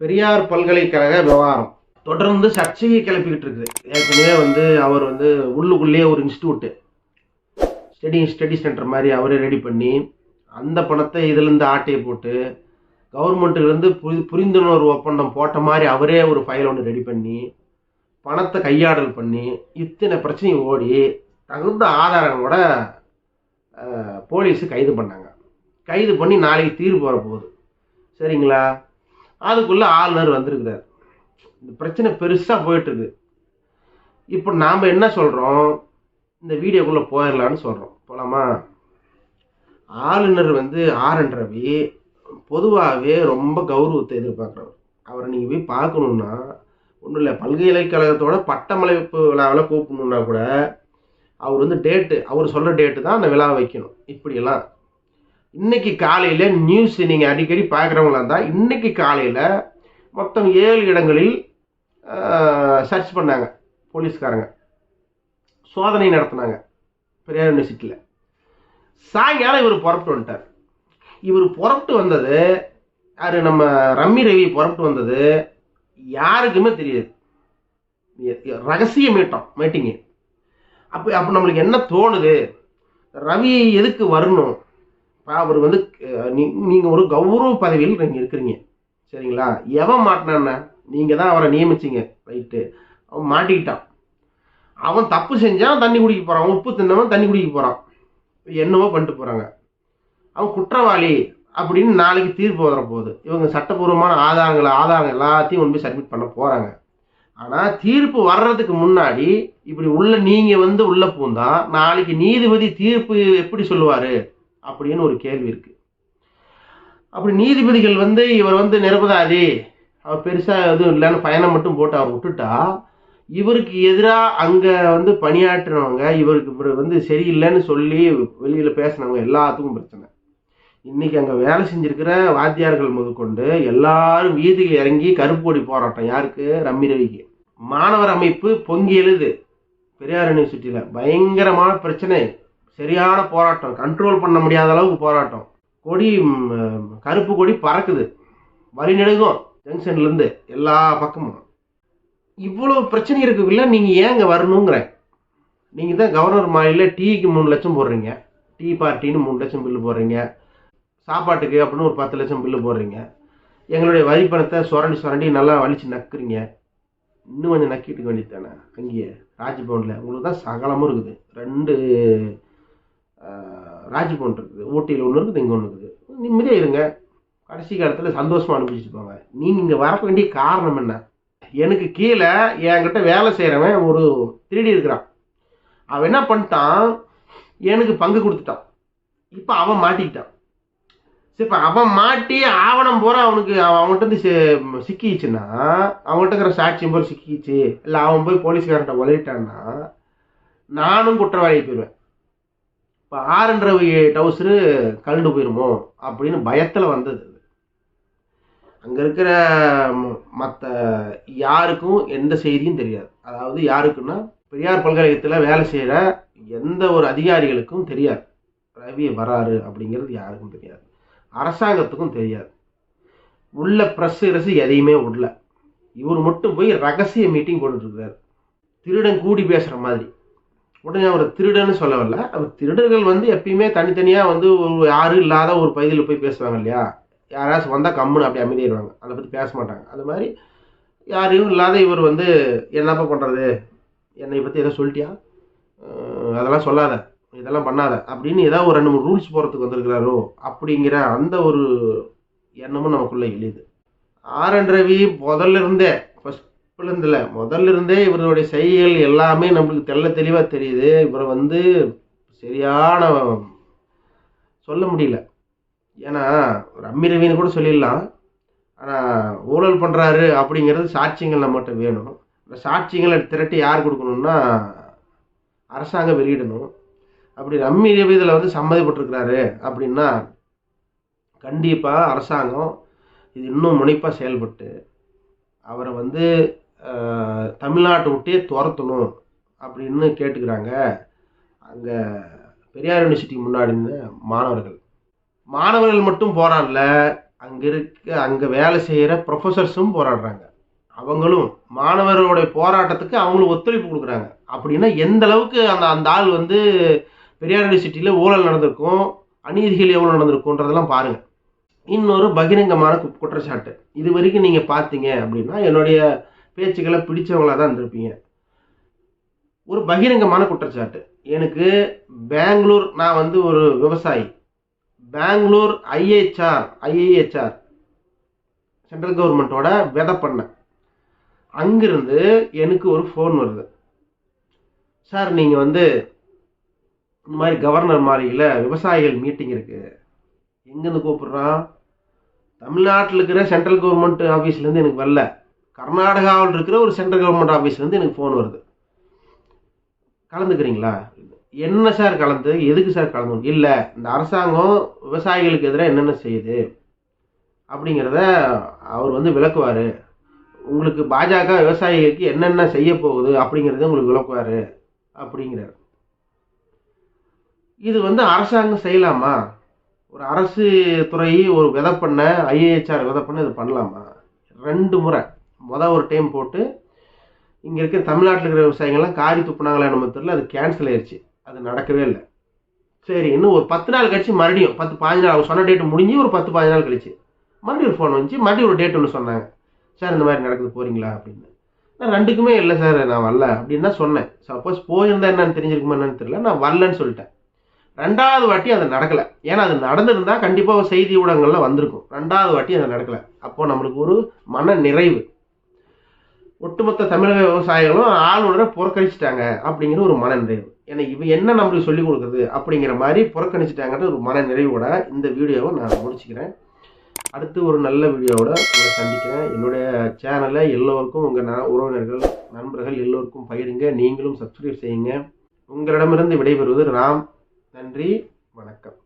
பெரியார் பல்கலைக்கழக விவகாரம். தொடர்ந்து சர்ச்சையை கிளப்பிக்கிட்டு இருக்குது. ஏற்கனவே வந்து அவர் வந்து உள்ளுக்குள்ளேயே ஒரு இன்ஸ்டியூட்டு ஸ்டடி ஸ்டடி சென்டர் மாதிரி அவரே ரெடி பண்ணி அந்த பணத்தை இதுலேருந்து ஆட்டையை போட்டு கவர்மெண்ட்டுலேருந்து புரி புரிந்துணர்வு ஒப்பந்தம் போட்ட மாதிரி அவரே ஒரு ஃபைல் ஒன்று ரெடி பண்ணி பணத்தை கையாடல் பண்ணி இத்தனை பிரச்சனையும் ஓடி தகுந்த ஆதாரங்களோட போலீஸு கைது பண்ணாங்க. கைது பண்ணி நாளைக்கு தீர்வு வரப்போகுது. சரிங்களா? அதுக்குள்ளே ஆளுநர் வந்திருக்கிறார். இந்த பிரச்சனை பெருசாக போயிட்டுருக்கு. இப்போ நாம் என்ன சொல்கிறோம் இந்த வீடியோக்குள்ளே போயிடலான்னு சொல்கிறோம் போகலாமா ஆளுநர் வந்து ஆர் என் ரவி பொதுவாகவே ரொம்ப கௌரவத்தை எதிர்பார்க்குறவர். அவரை நீங்கள் போய் பார்க்கணுன்னா ஒன்றும் இல்லை பல்கலைக்கழகத்தோட பட்டமளிப்பு விழாவில் கூப்பிடணுன்னா கூட அவர் வந்து டேட்டு அவர் சொல்கிற டேட்டு தான் அந்த விழா வைக்கணும். இப்படியெல்லாம். இன்னைக்கு காலையில் நியூஸ் நீங்கள் அடிக்கடி பார்க்குறவங்களா இருந்தால் இன்னைக்கு காலையில் மொத்தம் ஏழு இடங்களில் சர்ச் பண்ணாங்க. போலீஸ்காரங்க. சோதனை நடத்தினாங்க. பெரியார் யூனிவர்சிட்டியில் சாயங்காலம் இவர் புறப்பட்டு வந்துட்டார். இவர் புறப்பட்டு வந்தது யார் நம்ம ரம்மி ரவி புறப்பட்டு வந்தது யாருக்குமே தெரியாது. ரகசிய மீட்டம் மீட்டிங்கு. அப்போ அப்போ நம்மளுக்கு என்ன தோணுது? ரவி எதுக்கு வரணும்? அவர் வந்து நீங்கள் ஒரு கௌரவ பதவியில் நீங்கள் இருக்கிறீங்க. சரிங்களா? எவன் மாட்டினான்னா நீங்கள் தான் அவரை நியமிச்சிங்க. ரைட்டு அவன் மாட்டிக்கிட்டான். அவன் தப்பு செஞ்சான் தண்ணி குடிக்க போகிறான் உப்பு தின்னவன் தண்ணி குடிக்க போகிறான் என்னவோ பண்ணிட்டு போகிறாங்க அவன் குற்றவாளி அப்படின்னு நாளைக்கு தீர்ப்பு வர போகுது. இவங்க சட்டப்பூர்வமான ஆதாரங்களை ஆதாரங்கள் எல்லாத்தையும் கொண்டு போய் சப்மிட் பண்ண போகிறாங்க ஆனால் தீர்ப்பு வர்றதுக்கு முன்னாடி இப்படி உள்ள நீங்கள் வந்து உள்ளே பூந்தா நாளைக்கு நீதிபதி தீர்ப்பு எப்படி சொல்லுவார்? அப்படின்னு ஒரு கேள்வி இருக்கு. அப்படி நீதிபதிகள் வந்து இவர் வந்து நிரபதாதி அவர் பெருசாக எதுவும் இல்லைன்னு பயணம் மட்டும் போட்டு அவர் விட்டுட்டா இவருக்கு எதிராக அங்கே வந்து பணியாற்றினவங்க இவருக்கு இவர் வந்து சரியில்லைன்னு சொல்லி வெளியில் பேசினவங்க எல்லாத்துக்கும் பிரச்சனை. இன்னைக்கு அங்கே வேலை செஞ்சிருக்கிற வாத்தியார்கள் முதற்கொண்டு எல்லாரும் வீதியில் இறங்கி கருப்பொடி போராட்டம். யாருக்கு? ரம்மி ரவிக்கு. மாணவர் அமைப்பு பொங்கி எழுது. பெரியார் யூனிவர்சிட்டியில். பயங்கரமான பிரச்சனை. சரியான போராட்டம். கண்ட்ரோல் பண்ண முடியாத அளவுக்கு போராட்டம். கொடி கருப்பு கொடி பறக்குது. வழி நெடுகும் ஜங்ஷன்லேருந்து எல்லா பக்கமும். இவ்வளோ பிரச்சனை இருக்குல்ல நீங்கள் ஏங்க வரணுங்கிறேன் நீங்கள் தான் கவர்னர் மாலையில் டீக்கு மூணு லட்சம் போடுறீங்க. டீ பார்ட்டின்னு மூணு லட்சம் பில்லு போடுறீங்க. சாப்பாட்டுக்கு அப்படின்னு ஒரு பத்து லட்சம் பில்லு போடுறீங்க. எங்களுடைய வரி பணத்தை சுரண்டி சுரண்டி நல்லா வலிச்சு நக்குறீங்க. இன்னும் கொஞ்சம் நக்கிட்டு வேண்டியது தானே. அங்கேயே ராஜ்பவனில். உங்களுக்கு தான் சகலமும் இருக்குது. ரெண்டு ராஜ்பவன் இருக்குது ஊட்டியில் ஒன்று இருக்குது இங்கே ஒன்று இருக்குது. நிம்மதியாக இருங்க. கடைசி காலத்தில் சந்தோஷமாக அனுப்பிச்சிட்டு போங்க. நீங்கள் இங்கே வர வேண்டிய காரணம் என்ன? எனக்கு கீழே என்கிட்ட வேலை செய்கிறவன் ஒரு திருடி இருக்கிறான். அவன் என்ன பண்ணிட்டான்? எனக்கு பங்கு கொடுத்துட்டான். இப்போ அவன் மாட்டிக்கிட்டான். சரி இப்போ அவன் மாட்டி ஆவணம் பூரா அவனுக்கு அவன் அவன்கிட்ட இருந்து சிக்கிச்சுன்னா அவன்கிட்ட இருக்கிற சாட்சியம் போல் சிக்கிச்சு இல்லை அவன் போய் போலீஸ்காரன்ட்ட உதவிட்டான்னா நானும் குற்றவாளி போயிடுவேன் இப்போ ஆரன் ரவி டவுசரு கழுண்டு போயிருமோ அப்படின்னு பயத்தில் வந்தது அங்கே இருக்கிற மற்ற யாருக்கும் எந்த செய்தியும் தெரியாது. அதாவது யாருக்குன்னா பெரியார் பல்கலைக்கழகத்தில் வேலை செய்கிற எந்த ஒரு அதிகாரிகளுக்கும் தெரியாது. ரவி வராரு அப்படிங்கிறது யாருக்கும் தெரியாது. அரசாங்கத்துக்கும் தெரியாது. உள்ள ப்ரெஸ் ரசு எதையுமே விடல. இவர் மட்டும் போய் ரகசிய மீட்டிங் போட்டுருக்காரு திருடன் கூடி பேசுகிற மாதிரி. உடனே அவர் திருடன்னு சொல்ல வரல. அவர் திருடர்கள் வந்து எப்பயுமே தனித்தனியாக வந்து ஒரு யாரும் இல்லாத ஒரு பகுதியில் போய் பேசுவாங்க இல்லையா? யாராச்சும் வந்தால் கம்முன்னு அப்படி அமைதிடுவாங்க அதை பற்றி பேச மாட்டாங்க. அது மாதிரி யாரையும் இல்லாத இவர் வந்து என்னப்பா பண்ணுறது என்னை பற்றி எதோ சொல்லிட்டியா? அதெல்லாம் சொல்லாத. இதெல்லாம் பண்ணாத. அப்படின்னு ஏதாவது ஒரு ரெண்டு மூணு ரூல்ஸ் போகிறதுக்கு வந்திருக்கிறாரோ அப்படிங்கிற அந்த ஒரு எண்ணமும் நமக்குள்ளே எழுது. ஆர் என் ரவி முதல்ல இருந்தே ஃபஸ்ட்ல முதல்ல இருந்தே இவருடைய செய்கைகள் எல்லாமே நம்மளுக்கு தெள்ள தெளிவாக தெரியுது. இவரை வந்து சரியான சொல்ல முடியல. ஏன்னா ரம்மி ரவின்னு கூட சொல்லிடலாம். ஆனால் ஊழல் பண்ணுறாரு அப்படிங்கிறது சாட்சியங்கள் நம்மகிட்ட வேணும். இந்த சாட்சியங்களை திரட்டி யார் கொடுக்கணும்னா அரசாங்கம் வெளியிடணும். அப்படி ரம்மி ரவி இதில் வந்து சம்மதிப்பட்டிருக்கிறாரு அப்படின்னா கண்டிப்பாக அரசாங்கம் இது இன்னும் முனைப்பாக செயல்பட்டு அவரை வந்து தமிழ்நாட்டை விட்டே துரத்தணும் அப்படின்னு கேட்டுக்கிறாங்க. அங்கே பெரியார் யூனிவர்சிட்டிக்கு முன்னாடி இருந்த மாணவர்கள். மாணவர்கள் மட்டும் போராடல. அங்கே இருக்க அங்கே வேலை செய்கிற ப்ரொஃபஸர்ஸும் போராடுறாங்க. அவங்களும் மாணவர்களுடைய போராட்டத்துக்கு அவங்களும் ஒத்துழைப்பு கொடுக்குறாங்க. அப்படின்னா எந்த அளவுக்கு அந்த அந்த ஆள் வந்து பெரியார் யூனிவர்சிட்டியில் ஊழல் நடந்திருக்கும் அநீதிகள் எவ்வளோ நடந்திருக்குன்றதெல்லாம் பாருங்கள் இன்னொரு பகிரங்கமான குற்றச்சாட்டு. இது வரைக்கும் நீங்கள் பார்த்தீங்க அப்படின்னா என்னுடைய பேச்சுக்களை பிடிச்சவங்களா தான் இருந்திருப்பீங்க. ஒரு பகிரங்கமான குற்றச்சாட்டு. எனக்கு பெங்களூர் நான் வந்து ஒரு விவசாயி. பெங்களூர் ஐஏஹெச்ஆர் ஐஏஹெச்ஆர் சென்ட்ரல் கவர்மெண்ட்டோட விதை பண்ணேன் அங்கிருந்து எனக்கு ஒரு ஃபோன் வருது. சார் நீங்கள் வந்து இந்த மாதிரி கவர்னர் மாளிகையில் விவசாயிகள் மீட்டிங் இருக்குது எங்கேருந்து கூப்பிட்றான்? தமிழ்நாட்டில் இருக்கிற சென்ட்ரல் கவர்மெண்ட் ஆஃபீஸ்லேருந்து எனக்கு வரல. கர்நாடகாவில் இருக்கிற ஒரு சென்ட்ரல் கவர்மெண்ட் ஆஃபீஸ்லேருந்து எனக்கு ஃபோன் வருது. கலந்துக்கிறீங்களா? என்ன சார் கலந்து? எதுக்கு சார் கலந்து? இல்லை இந்த அரசாங்கம் விவசாயிகளுக்கு எதிராக என்னென்ன செய்யுது? அப்படிங்கிறத அவர் வந்து விளக்குவார். உங்களுக்கு பாஜக விவசாயிகளுக்கு என்னென்ன செய்ய போகுது? அப்படிங்கிறத உங்களுக்கு விளக்குவார். அப்படிங்கிறார். இது வந்து அரசாங்கம் செய்யலாமா? ஒரு அரசு துறை ஒரு விதை பண்ண ஐஏஹெச்ஆர் விதை பண்ண இது பண்ணலாமா? ரெண்டு முறை. மொதல் ஒரு டைம் போட்டு இங்கே இருக்கிற தமிழ்நாட்டில் இருக்கிற விவசாயிகள்லாம் காரி துப்புனாங்களா நம்ம தெரியல அது கேன்சல் ஆயிடுச்சு அது நடக்கவே இல்லை. சரி இன்னும் ஒரு பத்து நாள் கழிச்சு மறுபடியும் பத்து பாஞ்சு நாள் அவங்க சொன்ன டேட் முடிஞ்சு ஒரு பத்து பாஞ்சு நாள் கழிச்சு மறுபடியும் ஒரு ஃபோன் வந்துச்சு மறுபடியும் ஒரு டேட் ஒன்று சொன்னாங்க. சார் இந்த மாதிரி நடக்குது போகிறீங்களா அப்படின்னு. நான் ரெண்டுக்குமே இல்லை சார் நான் வரல அப்படின்னு தான் சொன்னேன். சப்போஸ் போயிருந்தா என்னன்னு தெரிஞ்சிருக்குமா என்னன்னு தெரியல நான் வரலன்னு சொல்லிட்டேன். ரெண்டாவது வாட்டி அது நடக்கலை. ஏன்னா அது நடந்திருந்தா கண்டிப்பாக செய்தி ஊடகங்கள்லாம் வந்திருக்கும். ரெண்டாவது வாட்டி அது நடக்கலை. அப்போது நம்மளுக்கு ஒரு மன நிறைவு. ஒட்டுமொத்த தமிழக விவசாயிகளும் ஆளுநரை புறக்கணிச்சிட்டாங்க அப்படிங்கிற ஒரு மன நிறைவு ஏன்னா இவ என்ன நம்மளுக்கு சொல்லிக் கொடுக்குறது அப்படிங்கிற மாதிரி புறக்கணிச்சிட்டாங்கன்ற ஒரு மனநிறைவோட இந்த வீடியோவை நான் முடிச்சுக்கிறேன். அடுத்து ஒரு நல்ல வீடியோவோட உங்களை சந்திக்கிறேன். என்னுடைய சேனலை எல்லோருக்கும் உங்கள் ந உறவினர்கள் நண்பர்கள் எல்லோருக்கும் பகிருங்க. நீங்களும் சப்ஸ்கிரைப் செய்யுங்க. உங்களிடமிருந்து விடைபெறுவது ராம். நன்றி. வணக்கம்.